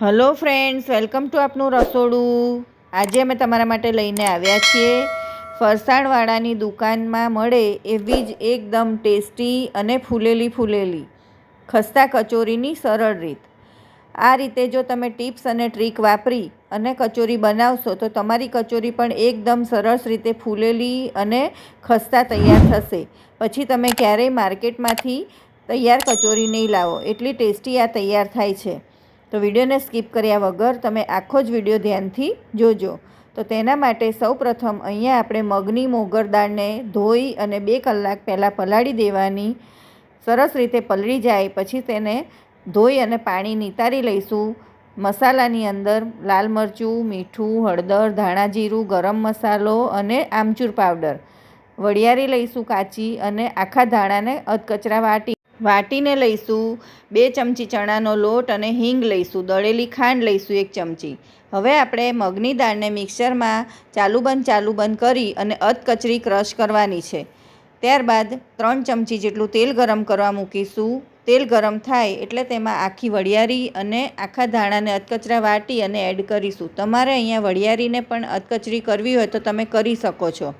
Hello friends, welcome to આપનું રસોડું. આજે અમે તમારા માટે લઈને આવ્યા છીએ. ફરસાણવાળાની દુકાનમાં મળે એવી જ એકદમ ટેસ્ટી અને ફૂલેલી ફૂલેલી, ખસ્તા કચોરીની સરળ રીત. આ રીતે જો તમે ટિપ્સ અને ટ્રીક વાપરી અને કચોરી બનાવશો, તો તમારી કચોરી પણ એકદમ સરસ રીતે ફૂલેલી અને ખસ્તા તૈયાર થશે. પછી તમે ક્યારેય માર્કેટમાંથી તૈયાર કચોરી નહીં લાવો, એટલી ટેસ્ટી આ તૈયાર થાય છે. તો વિડીયોને સ્કીપ કર્યા વગર તમે આખો જ વીડિયો ધ્યાનથી જોજો. તો તેના માટે સૌપ્રથમ અહીંયા આપણે મગની મોગર દાળને ધોઈ અને બે કલાક પહેલાં પલાળી દેવાની. સરસ રીતે પલળી જાય, પછી તેને ધોઈ અને પાણી નિતારી લઈશું. મસાલાની અંદર લાલ મરચું, મીઠું, હળદર ધાણા જીરું ગરમ મસાલો અને આમચૂર પાવડર. વડિયારી લઈશું કાચી અને આખા ધાણાને અધકચરા વાટી વાટીને લઈશું, બે ચમચી ચણાનો લોટ અને હિંગ લઈશું, દળેલી ખાંડ લઈશું એક ચમચી. હવે આપણે મગની દાળને મિક્સરમાં ચાલુ બંધ ચાલુ બંધ કરી અને અધકચરી ક્રશ કરવાની છે. ત્યારબાદ ત્રણ ચમચી જેટલું તેલ ગરમ કરવા મૂકીશું. તેલ ગરમ થાય એટલે તેમાં આખી વડિયારી અને આખા ધાણાને અધકચરા વાટી અને એડ કરીશું. તમારે અહીંયા વડિયારીને પણ અધકચરી કરવી હોય તો તમે કરી શકો છો.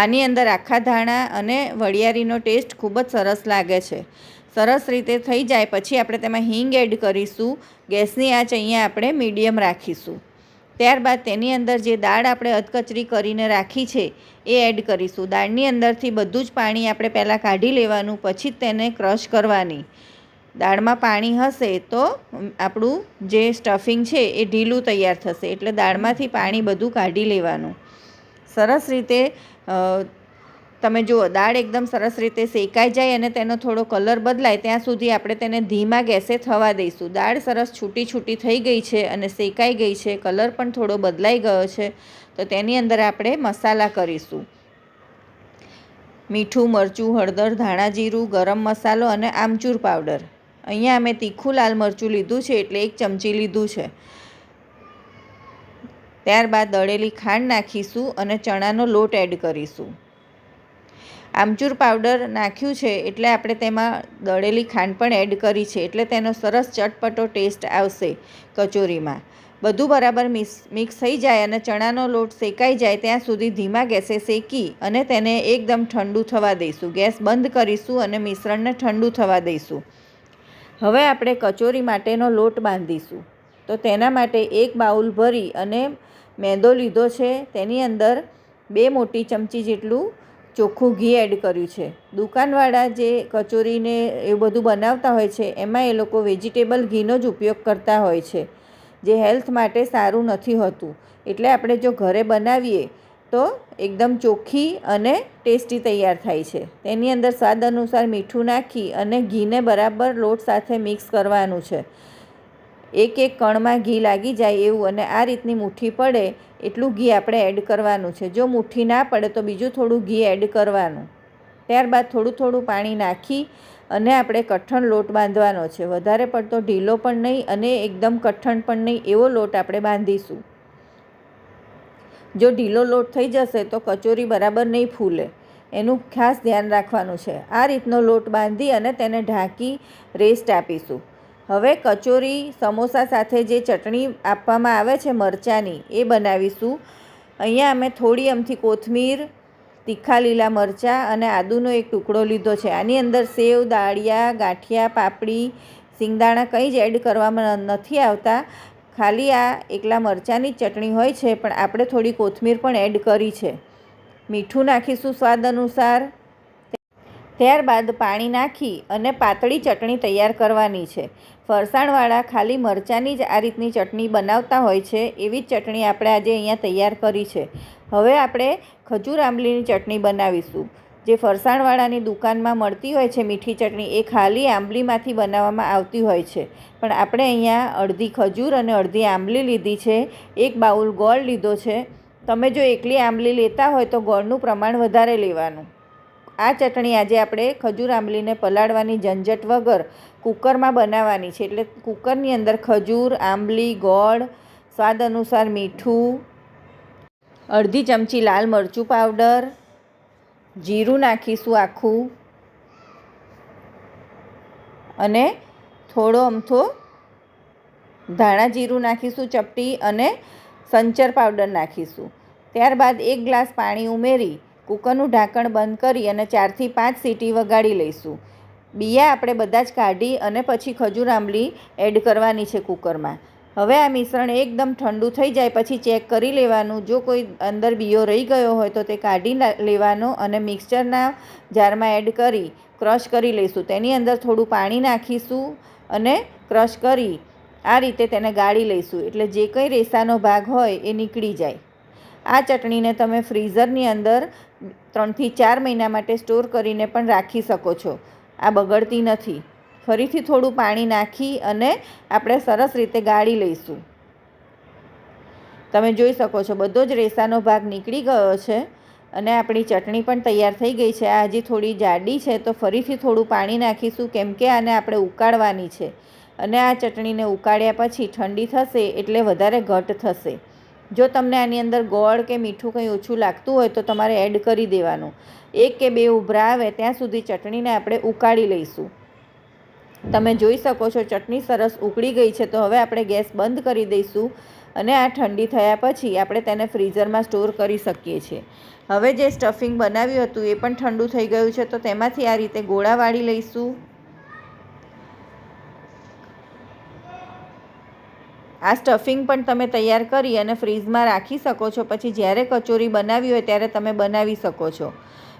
આની અંદર આખા ધાણા અને વડિયારીનો ટેસ્ટ ખૂબ જ સરસ લાગે છે. સરસ રીતે થઈ જાય પછી આપણે તેમાં હિંગ એડ કરીશું. ગેસની આંચ અહીંયા આપણે મીડિયમ રાખીશું. ત્યારબાદ તેની અંદર જે દાળ આપણે અધકચરી કરીને રાખી છે એ એડ કરીશું. દાળની અંદરથી બધું જ પાણી આપણે પહેલાં કાઢી લેવાનું, પછી જ તેને ક્રશ કરવાની. દાળમાં પાણી હશે તો આપણું જે સ્ટફિંગ છે એ ઢીલું તૈયાર થશે, એટલે દાળમાંથી પાણી બધું કાઢી લેવાનું. સરસ રીતે તમે જુઓ દાળ એકદમ સરસ રીતે શેકાઈ જાય અને તેનો થોડો કલર બદલાય, ત્યાં સુધી આપણે તેને ધીમા ગેસે થવા દઈશું. દાળ સરસ છૂટી છૂટી થઈ ગઈ છે અને શેકાઈ ગઈ છે, કલર પણ થોડો બદલાઈ ગયો છે, તો તેની અંદર આપણે મસાલા કરીશું. મીઠું, મરચું, હળદર, ધાણા જીરું, ગરમ મસાલો અને આમચૂર પાવડર. અહીંયા અમે તીખું લાલ મરચું લીધું છે, એટલે એક ચમચી લીધું છે. ત્યારબાદ દળેલી ખાંડ નાખીશું અને ચણાનો લોટ એડ કરીશું. આમચૂર પાવડર નાખ્યું છે એટલે આપણે તેમાં દળેલી ખાંડ પણ એડ કરી છે એટલે તેનો સરસ ચટપટો ટેસ્ટ આવશે કચોરીમાં. બધું બરાબર મિક્સ મિક્સ થઈ જાય અને ચણાનો લોટ શેકાઈ જાય ત્યાં સુધી ધીમા ગેસે શેકી અને તેને એકદમ ઠંડુ થવા દઈશું. ગેસ બંધ કરીશું અને મિશ્રણને ઠંડુ થવા દઈશું. હવે આપણે કચોરી માટેનો લોટ બાંધીશું. તો તેના માટે એક બાઉલ ભરી અને મેંદો લીધો છે, તેની અંદર બે મોટી ચમચી જેટલું ચોખ્ખું ઘી એડ કર્યું છે. દુકાનવાળા જે કચોરીને એવું બધું બનાવતા હોય છે, એમાં એ લોકો વેજીટેબલ ઘીનો જ ઉપયોગ કરતા હોય છે, જે હેલ્થ માટે સારું નથી હોતું. એટલે આપણે જો ઘરે બનાવીએ, તો એકદમ ચોખ્ખી અને ટેસ્ટી તૈયાર થાય છે. તેની અંદર સ્વાદ અનુસાર મીઠું નાખી અને ઘીને બરાબર લોટ સાથે મિક્સ કરવાનું છે. એક એક કણમાં ઘી લાગી જાય એવું અને આ રીતની મુઠ્ઠી પડે એટલું ઘી આપણે એડ કરવાનું છે. જો મુઠ્ઠી ના પડે તો બીજું થોડું ઘી એડ કરવાનું. ત્યારબાદ થોડું થોડું પાણી નાખી અને આપણે કઠણ લોટ બાંધવાનો છે. વધારે પડતો ઢીલો પણ નહીં અને એકદમ કઠણ પણ નહીં એવો લોટ આપણે બાંધીશું. જો ઢીલો લોટ થઈ જશે તો કચોરી બરાબર નહીં ફૂલે. એનું ખાસ ધ્યાન રાખવાનું છે. આ રીતનો લોટ બાંધી અને તેને ઢાંકી રેસ્ટ આપીશું. હવે કચોરી, સમોસા સાથે જે ચટણી આપવામાં આવે છે મરચાંની, એ બનાવીશું. અહીંયા અમે થોડી અમથી કોથમીર, તીખા લીલા મરચાં અને આદુનો એક ટુકડો લીધો છે. આની અંદર સેવ, દાળિયા, ગાંઠિયા, પાપડી, સિંગદાણા કંઈ જ એડ કરવામાં નથી આવતા. ખાલી આ એકલા મરચાંની ચટણી હોય છે, પણ આપણે થોડી કોથમીર પણ એડ કરી છે. મીઠું નાખીશું સ્વાદ અનુસાર. ત્યારબાદ પાણી નાખી અને પાતળી ચટણી તૈયાર કરવાની છે. ફરસાણવાળા ખાલી મરચાંની જ આ રીતની ચટણી બનાવતા હોય છે એવી જ ચટણી આપણે આજે અહીંયા તૈયાર કરી છે. હવે આપણે ખજૂર આંબલીની ચટણી બનાવીશું. જે ફરસાણવાળાની દુકાનમાં મળતી હોય છે મીઠી ચટણી એ ખાલી આંબલીમાંથી બનાવવામાં આવતી હોય છે. પણ આપણે અહીંયા અડધી ખજૂર અને અડધી આંબલી લીધી છે. એક બાઉલ ગોળ લીધો છે. તમે જો એકલી આંબલી લેતા હોય તો ગોળનું પ્રમાણ વધારે લેવાનું. આ ચટણી આજે આપણે ખજૂર આંબલીને પલાળવાની ઝંઝટ વગર કુકરમાં બનાવવાની છે. એટલે કુકરની અંદર ખજૂર, આંબલી, ગોળ, સ્વાદ અનુસાર મીઠું, અડધી ચમચી લાલ મરચું પાવડર, જીરું નાખીશું આખું, અને થોડો અમથો ધાણા જીરું નાખીશું ચપટી અને સંચર પાવડર નાખીશું. ત્યારબાદ એક ગ્લાસ પાણી ઉમેરી કૂકરનું ઢાંકણ બંધ કરી અને ચારથી પાંચ સીટી વગાડી લઈશું. બિયા આપણે બધા જ કાઢી અને પછી ખજૂર આંબલી એડ કરવાની છે કૂકરમાં. હવે આ મિશ્રણ એકદમ ઠંડુ થઈ જાય પછી ચેક કરી લેવાનું. જો કોઈ અંદર બીયો રહી ગયો હોય તો તે કાઢી લેવાનો અને મિક્સચરના જારમાં એડ કરી, ક્રશ કરી લઈશું. તેની અંદર થોડું પાણી નાખીશું અને ક્રશ કરી આ રીતે તેને ગાળી લઈશું. એટલે જે કંઈ રેસાનો ભાગ હોય એ નીકળી જાય. આ ચટણીને તમે ફ્રીઝરની અંદર ત્રણથી ચાર મહિના માટે સ્ટોર કરીને પણ રાખી શકો છો. આ બગડતી નથી. ફરીથી થોડું પાણી નાખી અને આપણે સરસ રીતે ગાળી લઈશું. તમે જોઈ શકો છો, બધો જ રેસાનો ભાગ નીકળી ગયો છે અને આપણી ચટણી પણ તૈયાર થઈ ગઈ છે. આ હજી થોડી જાડી છે, તો ફરીથી થોડું પાણી નાખીશું કેમ કે આને આપણે ઉકાળવાની છે. અને આ ચટણીને ઉકાળ્યા પછી ઠંડી થશે એટલે વધારે ઘટ થશે. જો તમને આની અંદર ગોળ કે મીઠું કંઈ ઓછું લાગતું હોય તો તમારે એડ કરી દેવાનું. એક કે બે ઉભરા આવે ત્યાં સુધી ચટણીને આપણે ઉકાળી લઈશું. તમે જોઈ શકો છો ચટણી સરસ ઉકળી ગઈ છે તો હવે આપણે ગેસ બંધ કરી દઈશું અને આ ઠંડી થયા પછી આપણે તેને ફ્રીઝરમાં સ્ટોર કરી શકીએ છીએ. હવે જે સ્ટફિંગ બનાવ્યું હતું એ પણ ઠંડુ થઈ ગયું છે તો તેમાંથી આ રીતે ગોળા વાળી લઈશું. આ સ્ટફિંગ પણ તમે તૈયાર કરી અને ફ્રીઝમાં રાખી શકો છો. પછી જ્યારે કચોરી બનાવી હોય ત્યારે તમે બનાવી શકો છો.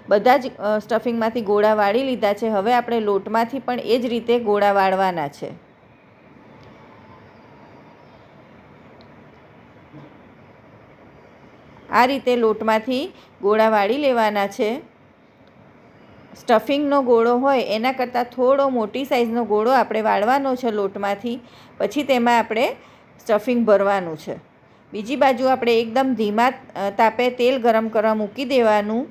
બધા જ સ્ટફિંગમાંથી ગોળા વાળી લીધા છે. હવે આપણે લોટમાંથી પણ એ જ રીતે ગોળા વાળવાના છે. આ રીતે લોટમાંથી ગોળા વાળી લેવાના છે. સ્ટફિંગનો ગોળો હોય એના કરતાં થોડો મોટી સાઇઝનો ગોળો આપણે વાળવાનો છે લોટમાંથી. પછી તેમાં આપણે સ્ટફિંગ ભરવાનું છે. બીજી બાજુ આપણે એકદમ ધીમા તાપે તેલ ગરમ કરવા મૂકી દેવાનું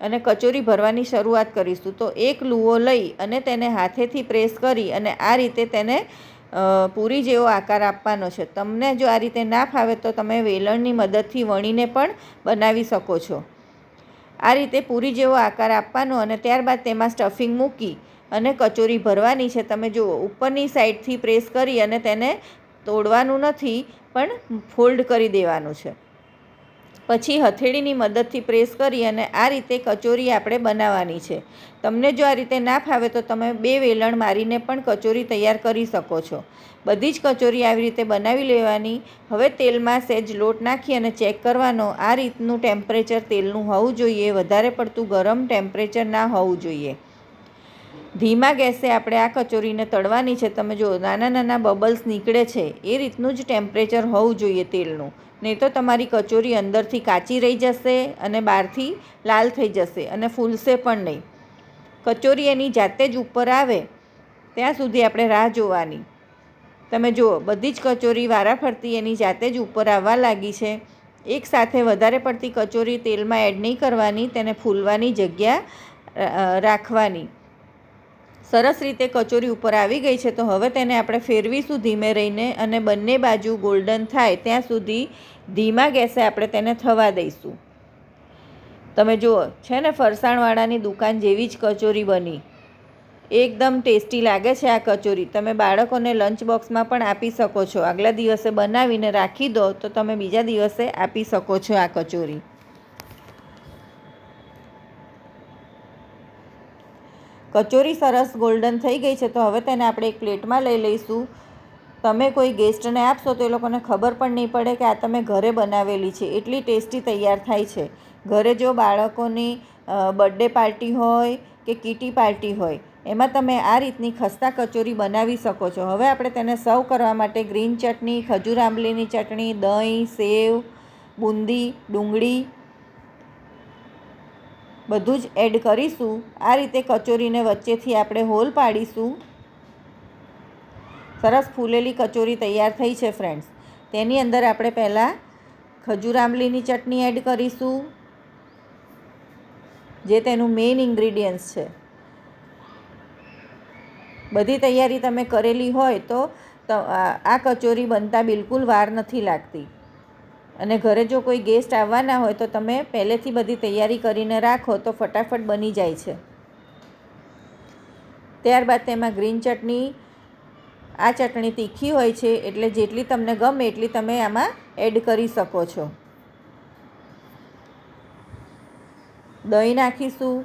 અને કચોરી ભરવાની શરૂઆત કરીશું. તો એક લૂવો લઈ અને તેને હાથેથી પ્રેસ કરી અને આ રીતે તેને પૂરી જેવો આકાર આપવાનો છે. તમને જો આ રીતે ના ફાવે તો તમે વેલણની મદદથી વણીને પણ બનાવી શકો છો. આ રીતે પૂરી જેવો આકાર આપવાનો અને ત્યારબાદ તેમાં સ્ટફિંગ મૂકી અને કચોરી ભરવાની છે. તમે જુઓ ઉપરની સાઈડથી પ્રેસ કરી અને તેને તોડવાનું નથી, પણ ફોલ્ડ કરી દેવાનું છે. પછી હથેળીની મદદથી પ્રેસ કરી અને આ રીતે કચોરી આપણે બનાવવાની છે. તમને જો આ રીતે ના ફાવે તો તમે બે વેલણ મારીને પણ કચોરી તૈયાર કરી શકો છો. બધી જ કચોરી આવી રીતે બનાવી લેવાની. હવે તેલમાં સહેજ લોટ નાખી અને ચેક કરવાનો, આ રીતનું ટેમ્પરેચર તેલનું હોવું જોઈએ, વધારે પડતું ગરમ ટેમ્પરેચર ના હોવું જોઈએ. ધીમા ગેસે આપણે આ કચોરીને તળવાની છે. તમે જો નાના નાના બબલ્સ નીકળે છે, એ રીતનું જ ટેમ્પરેચર હોવું જોઈએ તેલનું. નહીં તો તમારી કચોરી અંદરથી કાચી રહી જશે અને બહારથી લાલ થઈ જશે અને ફૂલશે પણ નહીં. કચોરી એની જાતે જ ઉપર આવે, ત્યાં સુધી આપણે રાહ જોવાની. તમે જુઓ, બધી જ કચોરી વારાફરતી એની જાતે જ ઉપર આવવા લાગી છે. એક સાથે વધારે પડતી કચોરી તેલમાં એડ નહીં કરવાની, તેને ફૂલવાની જગ્યા રાખવાની. સરસ રીતે કચોરી ઉપર આવી ગઈ છે, તો હવે તેને આપણે ફેરવીશું ધીમે રહીને અને બંને બાજુ ગોલ્ડન થાય ત્યાં સુધી ધીમા ગેસે આપણે તેને થવા દઈશું. તમે જુઓ, છે ને ફરસાણવાળાની દુકાન જેવી જ કચોરી બની. એકદમ ટેસ્ટી લાગે છે આ કચોરી. તમે બાળકોને લંચ બોક્સમાં પણ આપી શકો છો. આગલા દિવસે બનાવીને રાખી દો, તો તમે બીજા દિવસે આપી શકો છો આ કચોરી. કચોરી સરસ ગોલ્ડન થઈ ગઈ છે, તો હવે તેને આપણે એક પ્લેટમાં લઈ લઈશું. તમે કોઈ ગેસ્ટને આપશો તો એ લોકોને ખબર પણ નહીં પડે કે આ તમે ઘરે બનાવેલી છે. એટલી ટેસ્ટી તૈયાર થાય છે. ઘરે જો બાળકોની બર્થડે પાર્ટી હોય કે કીટી પાર્ટી હોય, એમાં તમે આ રીતની ખસ્તા કચોરી બનાવી શકો છો. હવે આપણે તેને સર્વ કરવા માટે ગ્રીન ચટણી, ખજૂર આંબલીની ચટણી, દહીં, સેવ, બુંદી, ડુંગળી બધું જ એડ કરીશું. આ રીતે કચોરીને વચ્ચેથી આપણે હોલ પાડીશું. સરસ ફૂલેલી કચોરી તૈયાર થઈ છે ફ્રેન્ડ્સ તેની અંદર આપણે પહેલાં ખજૂર આંબલીની ચટણી એડ કરીશું, જે તેનું મેઇન ઇન્ગ્રીડિયન્ટ્સ છે. બધી તૈયારી તમે કરેલી હોય તો આ કચોરી બનતા બિલકુલ વાર નથી લાગતી. અને ઘરે જો કોઈ ગેસ્ટ આવવાના હોય તો તમે પહેલેથી બધી તૈયારી કરીને રાખો તો ફટાફટ બની જાય છે. ત્યારબાદ તેમાં ગ્રીન ચટણી, આ ચટણી તીખી હોય છે એટલે જેટલી તમને ગમે એટલી તમે આમાં એડ કરી શકો છો. દહીં નાખીશું.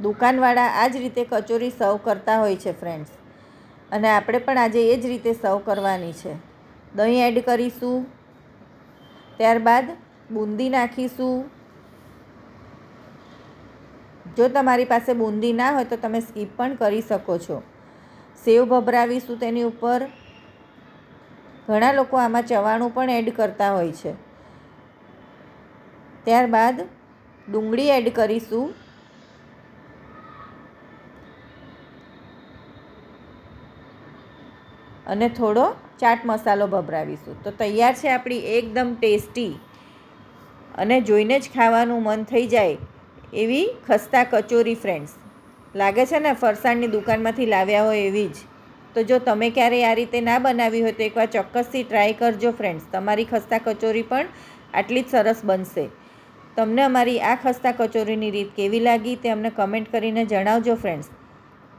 દુકાનવાળા આ જ રીતે કચોરી સર્વ કરતા હોય છે ફ્રેન્ડ્સ અને આપણે પણ આજે એ જ રીતે સર્વ કરવાની છે. દહીં એડ કરીશું. ત્યારબાદ બુંદી નાખીશું. જો તમારી પાસે બુંદી ના હોય તો તમે સ્કીપ પણ કરી શકો છો. સેવ ભભરાવીશું તેની ઉપર. ઘણા લોકો આમાં ચવાણું પણ એડ કરતા હોય છે. ત્યારબાદ ડુંગળી એડ કરીશું. અને થોડો ચાટ મસાલો ભભરાવીશું. તો તૈયાર છે આપણી એકદમ ટેસ્ટી અને જોઈને જ ખાવાનું મન થઈ જાય એવી ખસ્તા કચોરી ફ્રેન્ડ્સ લાગે છે ને, ફરસાણની દુકાનમાંથી લાવ્યા હોય એવી જ. તો જો તમે ક્યારેય આ રીતે ના બનાવી હોય તો એકવાર ચોક્કસથી ટ્રાય કરજો ફ્રેન્ડ્સ તમારી ખસ્તા કચોરી પણ આટલી જ સરસ બનશે. તમને અમારી આ ખસ્તા કચોરીની રીત કેવી લાગી તે અમને કમેન્ટ કરીને જણાવજો ફ્રેન્ડ્સ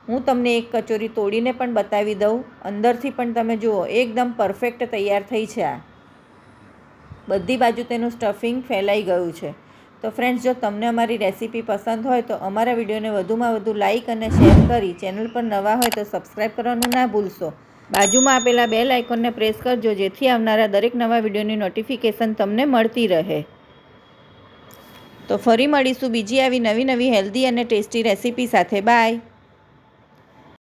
હું તમને એક કચોરી તોડીને પણ બતાવી દઉં. અંદરથી પણ તમે જુઓ, એકદમ પરફેક્ટ તૈયાર થઈ છે આ. બધી બાજુ તેનું સ્ટફિંગ ફેલાઈ ગયું છે. તો ફ્રેન્ડ્સ જો તમને અમારી રેસીપી પસંદ હોય તો અમારા વિડીયોને વધુમાં વધુ લાઇક અને શેર કરી ચેનલ પર નવા હોય તો સબસ્ક્રાઈબ કરવાનું ના ભૂલશો. બાજુમાં આપેલા બે આઇકોનને પ્રેસ કરજો, જેથી આવનારા દરેક નવા વિડીયોની નોટિફિકેશન તમને મળતી રહે. તો ફરી મળીશું બીજી આવી નવી નવી હેલ્ધી અને ટેસ્ટી રેસીપી સાથે. બાય